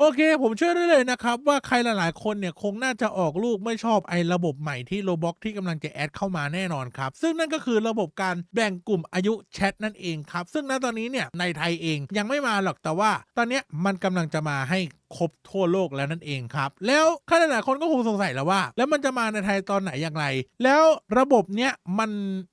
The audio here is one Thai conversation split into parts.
โอเค ผมเชื่อได้เลยนะครับ ว่าใครหลายๆ คนเนี่ยคงน่าจะออกลูกไม่ชอบไอ้ระบบใหม่ที่โ o บ็อกที่กำลังจะแอดเข้ามาแน่นอนครับ ซึ่งนั่นก็คือระบบการแบ่งกลุ่มอายุแชทนั่นเองครับ ซึ่งณตอนนี้เนี่ยในไทยเองยังไม่มาหรอกแต่ว่า ตอนนี้มันกำลังจะมาให้ ครบทั่วโลกแล้วนั่นเองครับ แล้วใครหลายๆคนก็คงสงสัยแล้วว่า แล้วมันจะมาในไทยตอนไหนอย่างไร แล้วระบบเนี้ยมัน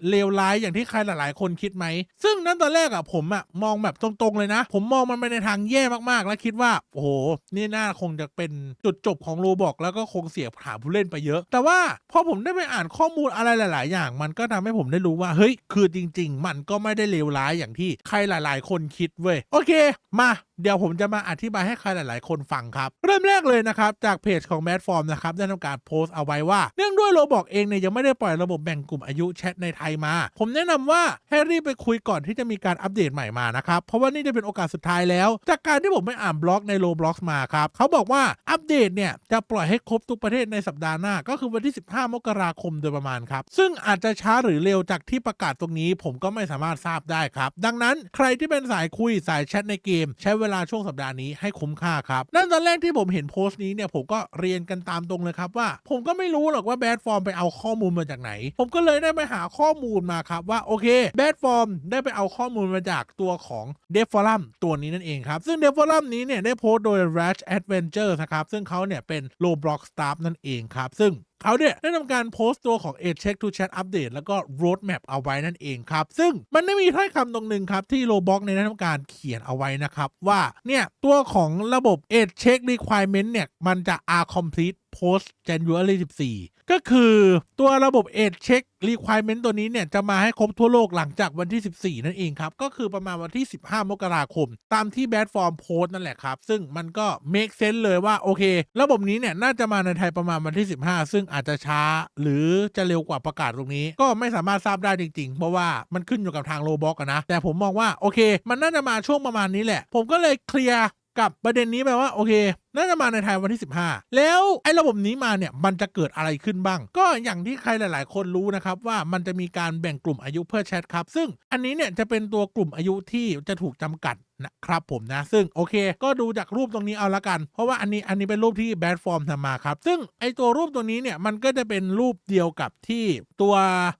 เลวร้ายอย่างที่ใครหลาย ๆ คนคิดไหม ซึ่งนั่นตอนแรกอะผมอะมองแบบตรง ๆ เลยนะ ผมมองมันไปในทางแย่มาก ๆ แล้วคิดว่า โอ้โห นี่น่าคงจะเป็นจุดจบของโรบอกแล้วก็คงเสียขาผู้เล่นไปเยอะ แต่ว่าพอผมได้ไปอ่านข้อมูลอะไรหลาย ๆ อย่าง มันก็ทำให้ผมได้รู้ว่าเฮ้ยคือจริง ๆ มันก็ไม่ได้เลวร้ายอย่างที่ใครหลาย ๆ คนคิดเว้ยโอเค มา เดี๋ยวผมจะมาอธิบายให้ใครหลาย ๆ คนฟังครับ เริ่มแรกเลยนะครับ จากเพจของ m a d f o r m นะครับได้ทำการโพสต์เอาไว้ว่า เนื่องด้วยโรบอกเองเนี่ยยังไม่ได้ปล่อยระบบแบ่งกลุ่มอายุแชทในไทยมา ผมแนะนำว่าให้รีบไปคุยก่อนที่จะมีการอัปเดตใหม่มานะครับ เพราะว่านี่จะเป็นโอกาสสุดท้ายแล้ว จากการที่ผมไปอ่านบล็อกในโลบล็อกมาครับเขาบอกว่าอัปเดตเนี่ยจะปล่อยให้ครบทุกประเทศในสัปดาห์หน้า ก็คือวันที่ 15 มกราคมโดยประมาณครับซึ่งอาจจะช้าหรือเร็วจากที่ประกาศตรงนี้ ผมก็ไม่สามารถทราบได้ครับ ดังนั้นใครที่เป็นสายคุยสายแชทในเกม ใช้เวลาช่วงสัปดาห์นี้ให้คุ้มค่าครับนั่นตอนแรกที่ผมเห็นโพสต์นี้เนี่ยผมก็เรียนกันตามตรงเลยครับว่า ผมก็ไม่รู้หรอกว่าแบดฟอร์มไปเอาข้อมูลมาจากไหน ผมก็เลยได้ไปหาข้อมูลมาครับว่าโอเคแบดฟอร์มได้ไปเอาข้อมูลมาจากตัวของเดฟฟอรัมตัวนี้นั่นเองครับ ซึ่งเดฟฟอรัมนี้เนี่ยได้โพสต์โดย Rash Adventure นะครับซึ่งเขาเนี่ยเป็นโลบล็อกสตาร์นั่นเองครับซึ่ง เขาเนี่ยได้ทำการโพสต์ตัวของ a Check to Chat Update แล้วก็ Roadmap เอาไว้นั่นเองครับ ซึ่งมันได้มีถ้อยคำตรงหนึ่งครับ ที่โ o บ็อกในยได้ทำการเขียนเอาไว้นะครับ ว่าเนี่ยตัวของระบบ a Check Requirement เนี่ยมันจะ are complete post January 14 ก็คือตัวระบบ a Check Requirement ตัวนี้เนี่ยจะมาให้ครบทั่วโลกหลังจากวันที่ 14 นั่นเองครับ ก็คือประมาณวันที่ 15 มกราคม ตามที่ Bad Form โพสต์นั่นแหละครับ ซึ่งมันก็ make sense เลยว่า โอเค ระบบนี้เนี่ยน่าจะมาในไทยประมาณวันที่ 15 ซึ่งอาจจะช้า หรือจะเร็วกว่าประกาศตรงนี้ ก็ไม่สามารถทราบได้จริงๆ เพราะว่ามันขึ้นอยู่กับทางโลบ็อกนะ แต่ผมมองว่าโอเค มันน่าจะมาช่วงประมาณนี้แหละ ผมก็เลยเคลียร์กับประเด็นนี้ไปว่าโอเค น่าจะมาในไทยวันที่ 15 แล้วไอ้ระบบนี้มาเนี่ยมันจะเกิดอะไรขึ้นบ้าง ก็อย่างที่ใครหลาย ๆ คนรู้นะครับว่ามันจะมีการแบ่งกลุ่มอายุเพื่อแชทครับ ซึ่งอันนี้เนี่ยจะเป็นตัวกลุ่มอายุที่จะถูกจำกัดนะครับผมนะ ซึ่งโอเค ก็ดูจากรูปตรงนี้เอาละกัน เพราะว่าอันนี้อันนี้เป็นรูปที่แบดฟอร์มทำมาครับ ซึ่งไอตัวรูปตัวนี้เนี่ยมันก็จะเป็นรูปเดียวกับที่ตัว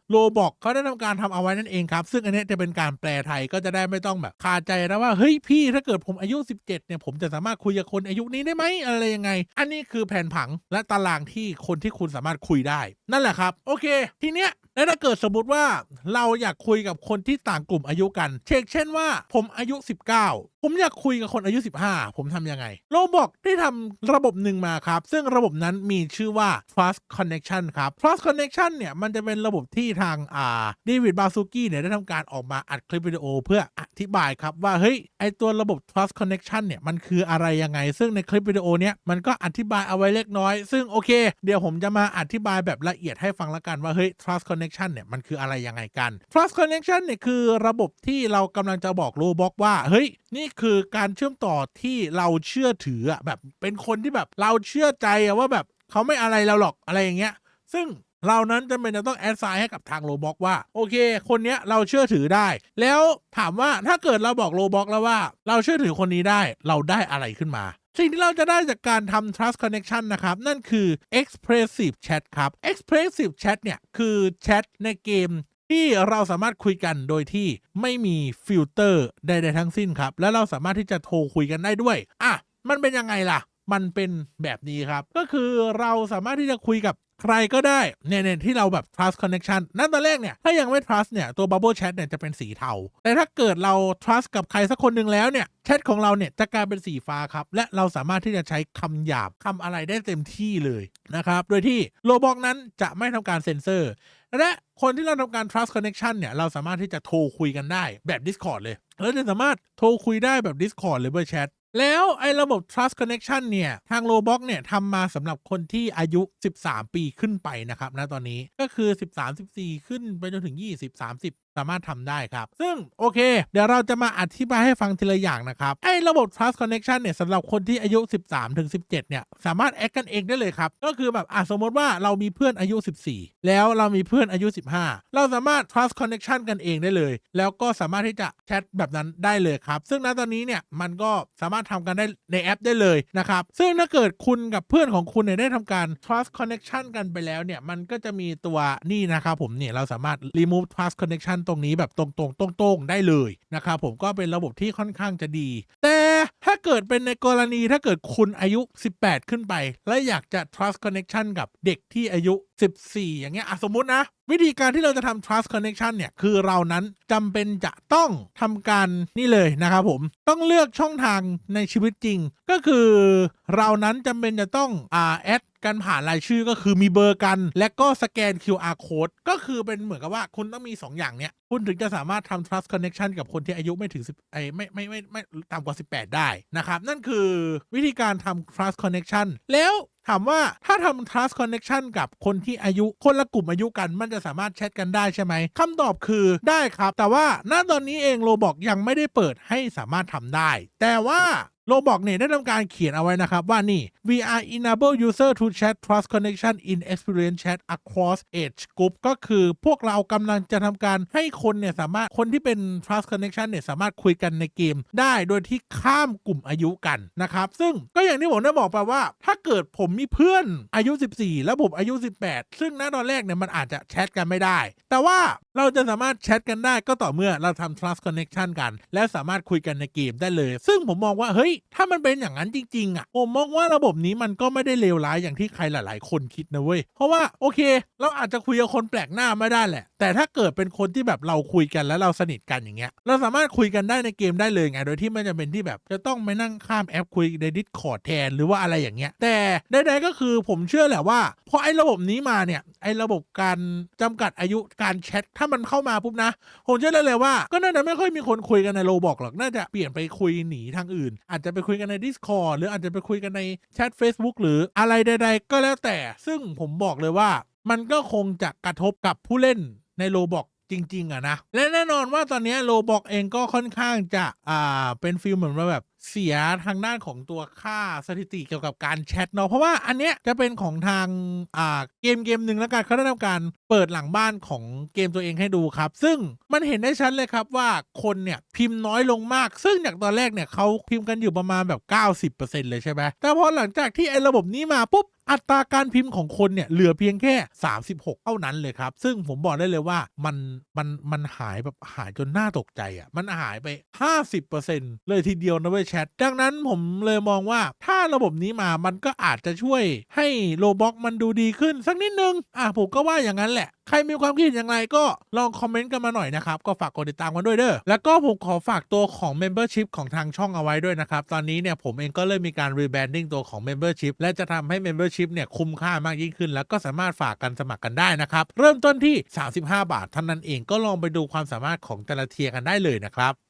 โลบอกเขาได้ทำการทำเอาไว้นั่นเองครับ ซึ่งอันนี้จะเป็นการแปลไทยก็จะได้ไม่ต้องแบบคาใจนะว่าเฮ้ยพี่ถ้าเกิดผมอายุ 17เนี่ยผมจะสามารถคุยกับคนอายุนี้ได้ไหมอะไรยังไง อันนี้คือแผนผังและตารางที่คนที่คุณสามารถคุยได้ นั่นแหละครับ โอเค ทีเนี้ย แล้วถ้าเกิดสมมติว่าเราอยากคุยกับคนที่ต่างกลุ่มอายุกัน เช่นเช่นว่า ผมอายุ 19 ผมอยากคุยกับคนอายุ 15 ผมทำยังไง โลบอกได้ทำระบบหนึ่งมาครับ ซึ่งระบบนั้นมีชื่อว่า Trust Connection ครับ Trust Connection เนี่ย มันจะเป็นระบบที่ทางอ่าเดวิดบาซูกี้เนี่ย ได้ทำการออกมาอัดคลิปวิดีโอเพื่ออธิบายครับว่า เฮ้ย ไอตัวระบบ Trust Connection เนี่ย มันคืออะไรยังไง ซึ่งในคลิปวิดีโอเนี้ยมันก็อธิบายเอาไว้เล็กน้อย ซึ่งโอเค เดี๋ยวผมจะมาอธิบายแบบละเอียดให้ฟังละกันว่าเฮ้ย Trust Connection เนี่ยมันคืออะไรยังไงกัน Trust Connection เนี่ยคือระบบที่เรากำลังจะบอกโลบอกว่า เฮ้ย นี่คือการเชื่อมต่อที่เราเชื่อถืออะแบบเป็นคนที่แบบเราเชื่อใจอะว่าแบบเขาไม่อะไรเราหรอกอะไรอย่างเงี้ย ซึ่งเรานั้นจำเป็นจะต้องแอดไซน์ให้กับทางโลบ็อกว่า โอเค คนเนี้ยเราเชื่อถือได้ แล้วถามว่าถ้าเกิดเราบอกโลบ็อกแล้วว่า เราเชื่อถือคนนี้ได้เราได้อะไรขึ้นมา สิ่งที่เราจะได้จากการทำ trust connection นะครับ นั่นคือ expressive chat ครับ expressive chat เนี่ย คือแชทในเกมที่เราสามารถคุยกันโดยที่ไม่มีฟิลเตอร์ใดๆทั้งสิ้นครับ และเราสามารถที่จะโทรคุยกันได้ด้วย อะ มันเป็นยังไงล่ะ มันเป็นแบบนี้ครับ ก็คือเราสามารถที่จะคุยกับ ใครก็ได้เนี่ยเนี่ยที่เราแบบ trust connection นั่นตอนแรกเนี่ย ถ้ายังไม่ trust เนี่ย ตัว bubble chat เนี่ยจะเป็นสีเทา แต่ถ้าเกิดเรา trust กับใครสักคนหนึ่งแล้วเนี่ยแชทของเราเนี่ยจะกลายเป็นสีฟ้าครับ และเราสามารถที่จะใช้คำหยาบคำอะไรได้เต็มที่เลยนะครับ โดยที่โลบอกนั้นจะไม่ทำการเซ็นเซอร์ และคนที่เราทำการ trust connection เนี่ย เราสามารถที่จะโทรคุยกันได้แบบ Discord เลย แล้วจะสามารถโทรคุยได้แบบ Discord เลยเบอร์แชท แล้วไอ้ระบบ trust connection เนี่ย ทาง Roblox เนี่ยทำมาสำหรับคนที่อายุ 13 ปีขึ้นไปนะครับนะตอนนี้ก็คือ 13 14 ขึ้นไปจนถึง 20 30 สามารถทำได้ครับ ซึ่งโอเค เดี๋ยวเราจะมาอธิบายให้ฟังทีละอย่างนะครับ ไอ้ระบบ trust connection เนี่ยสำหรับคนที่อายุ 13ถึง17 เนี่ย สามารถแอดกันเองได้เลยครับ ก็คือแบบอะสมมติว่าเรามีเพื่อนอายุ 14 แล้วเรามีเพื่อนอายุ 15 เราสามารถ trust connection กันเองได้เลย แล้วก็สามารถที่จะแชทแบบนั้นได้เลยครับ ซึ่งณตอนนี้เนี่ยมันก็สามารถทำกันได้ในแอปได้เลยนะครับ ซึ่งถ้าเกิดคุณกับเพื่อนของคุณเนี่ยได้ทำการ trust connection กันไปแล้วเนี่ยมันก็จะมีตัวนี่นะครับผมเนี่ยเราสามารถ remove trust connection ตรงนี้แบบตรงๆตรงๆได้เลยนะครับผมก็เป็นระบบที่ค่อนข้างจะดี แต่ถ้าเกิดเป็นในกรณีถ้าเกิดคุณอายุ 18 ขึ้นไป และอยากจะ trust connection กับเด็กที่อายุ14 อย่างเงี้ยสมมุตินะ วิธีการที่เราจะทำ trust connection เนี่ย คือเรานั้นจำเป็นจะต้องทำการนี่เลยนะครับผม ต้องเลือกช่องทางในชีวิตจริง ก็คือเรานั้นจำเป็นจะต้องอ่าแอดกันผ่านรายชื่อก็คือมีเบอร์กัน และก็สแกน QR code ก็คือเป็นเหมือนกับว่าคุณต้องมี 2 อย่างเนี้ย คุณถึงจะสามารถทำ trust connection กับคนที่อายุไม่ถึง10ไอ่ไม่ไม่ไม่ไม่ต่ำกว่า 18 ได้นะครับ นั่นคือวิธีการทำ trust connection แล้ว ถามว่าถ้าทำ trust connection กับคนที่อายุคนละกลุ่มอายุกันมันจะสามารถแชทกันได้ใช่ไหมคำตอบคือได้ครับ แต่ว่าณตอนนี้เองโรบอกยังไม่ได้เปิดให้สามารถทำได้ แต่ว่า โรบอกเนี่ยได้ทำการเขียนเอาไว้นะครับว่านี่ we are enable user to chat trust connection in experience chat across age group ก็คือพวกเรากำลังจะทำการให้คนเนี่ยสามารถคนที่เป็น trust connection เนี่ยสามารถคุยกันในเกม ได้โดยที่ข้ามกลุ่มอายุกันนะครับ ซึ่งก็อย่างที่ผมได้บอกไปว่า ถ้าเกิดผมมีเพื่อนอายุ 14 แล้วผมอายุ 18 ซึ่งณตอนแรกเนี่ยมันอาจจะแชทกันไม่ได้ แต่ว่าเราจะสามารถแชทกันได้ก็ต่อเมื่อเราทำ trust connection กัน และสามารถคุยกันในเกมได้เลย ซึ่งผมมองว่าเฮ้ยถ้ามันเป็นอย่างนั้นจริง ๆ อะ ผมมองว่าระบบนี้มันก็ไม่ได้เลวร้ายอย่างที่ใครหลาย ๆ คนคิดนะเว้ย เพราะว่าโอเค เราอาจจะคุยกับคนแปลกหน้าไม่ได้แหละ แต่ถ้าเกิดเป็นคนที่แบบเราคุยกันแล้วเราสนิทกันอย่างเงี้ย เราสามารถคุยกันได้ในเกมได้เลยไง โดยที่ไม่จำเป็นที่แบบจะต้องไปนั่งข้ามแอปคุยใน Discord แทนหรือว่าอะไรอย่างเงี้ย แต่ใดๆก็คือผมเชื่อแหละว่าพอไอ้ระบบนี้มาเนี่ย ไอ้ระบบการจำกัดอายุการแชทถ้ามันเข้ามาปุ๊บนะ ผมเชื่อเลยว่าก็น่าจะไม่ค่อยมีคนคุยกันในโรบอกหรอก น่าจะเปลี่ยนไปคุยหนีทางอื่น อาจจะไปคุยกันใน Discord หรืออาจจะไปคุยกันในแชท Facebook หรืออะไรใด ๆ ก็แล้วแต่ ซึ่งผมบอกเลยว่า มันก็คงจะกระทบกับผู้เล่นในโรบอกจริง ๆอะนะ และแน่นอนว่าตอนนี้โรบอกเองก็ค่อนข้างจะอ่าเป็นฟิลเหมือนว่าแบบเสียทางด้านของตัวค่าสถิติเกี่ยวกับการแชทเนาะเพราะว่าอันเนี้ยจะเป็นของทางอ่าเกมเกมหนึ่งแล้วกันเขาได้ทำการเปิดหลังบ้านของเกมตัวเองให้ดูครับ ซึ่งมันเห็นได้ชัดเลยครับว่าคนเนี่ยพิมพ์น้อยลงมาก ซึ่งจากตอนแรกเนี่ยเขาพิมพ์กันอยู่ประมาณแบบ 90%เลยใช่ไหมแต่พอหลังจากที่ไอ้ระบบนี้มาปุ๊บอัตราการพิมพ์ของคนเนี่ยเหลือเพียงแค่ 36 เท่านั้นเลยครับ ซึ่งผมบอกได้เลยว่ามันมันมันหายแบบหายจนน่าตกใจอะ่ะ มันหายไป 50%เลยทีเดียวนะเว้ยแชท ดังนั้นผมเลยมองว่าถ้าระบบนี้มามันก็อาจจะช่วยให้โลบ็อกมันดูดีขึ้นสักนิดนึง อะผมก็ว่าอย่างนั้นแหละ ใครมีความคิดอย่างไรก็ลองคอมเมนต์กันมาหน่อยนะครับ ก็ฝากกดติดตามกันด้วยเด้อ แล้วก็ผมขอฝากตัวของ Membership ของทางช่องเอาไว้ด้วยนะครับ ตอนนี้เนี่ยผมเองก็เริ่มมีการ rebranding ตัวของ Membership และจะทำให้ Membership เนี่ยคุ้มค่ามากยิ่งขึ้น แล้วก็สามารถฝากกันสมัครกันได้นะครับ เริ่มต้นที่ 35 บาทเท่านั้นเองก็ลองไปดูความสามารถของแต่ละเทียร์กันได้เลยนะครับ